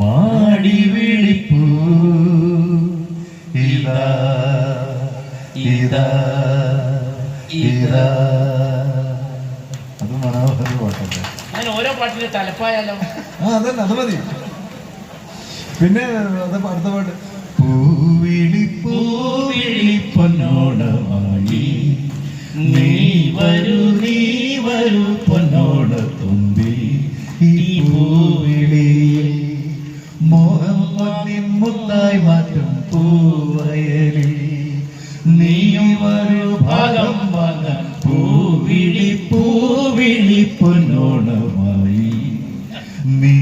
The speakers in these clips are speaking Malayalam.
മാടി വിളിപ്പൂ. ഇതാ ഇതാ ഇതാ. അത് മനോഹര പാട്ടല്ലേ അങ്ങനെ ഓരോ പാട്ടിന്റെ തലപ്പായാലോ? ആ അതല്ല അത് മതി. പിന്നെ അത് അടുത്ത പാട്ട്. പൂവിളി പൂവിളി പൊന്നോണമായി നീ വരൂ നീ വരൂ പൊന്നോണ തുമ്പി ഈ പൂവിളിയിൽ പൂവയലിൽ നീയും ഒരു ഭാഗം വാങ്ങാൻ പൂവിളി പൂവിളി പൊന്നോണമായി. നീ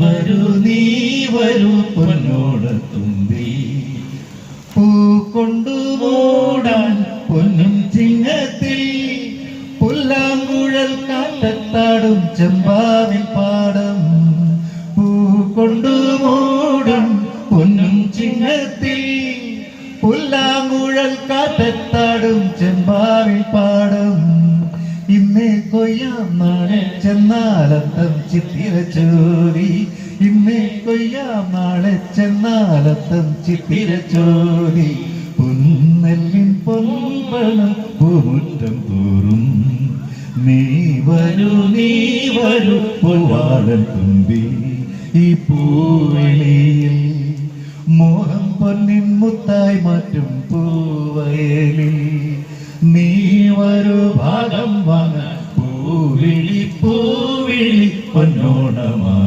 വരൂ നീ വരൂ പൊന്നോട തുമ്പി പൂ കൊണ്ടു മൂടാൻ പൊന്നും ചിങ്ങത്തിൽ പുല്ലാങ്കുഴൽ കാട്ടത്താടും ചെമ്പാവിൽ പാടം. പൂ കൊണ്ടു ചിങ്ങത്തിൽ പുല്ലാങ്കുഴൽ കാറ്റത്താടും ചെമ്പാവിൽ പാടും. ഇന്നേ കൊയ്യാം നാളെ ചെന്നാലത്തം ചിത്തിര ചോരി ഇന്നേ കൊയ്യാം നാളെ ചെന്നാലത്തം ചിത്തിര ചോരി പൊന്നെല്ലിൻ പൊൻപണം പൂമുറ്റം തോറും. നീ വരൂ നീ വരൂ പൊവാടൻ തുമ്പി. ഈ മോഹം പൊന്നിൻ മുത്തായി മാറ്റും പൂവയലിൽ. നീ ഒരു ഭാഗം വാങ്ങാൻ പൂവിളി പൂവിളി പൊന്നോണമാ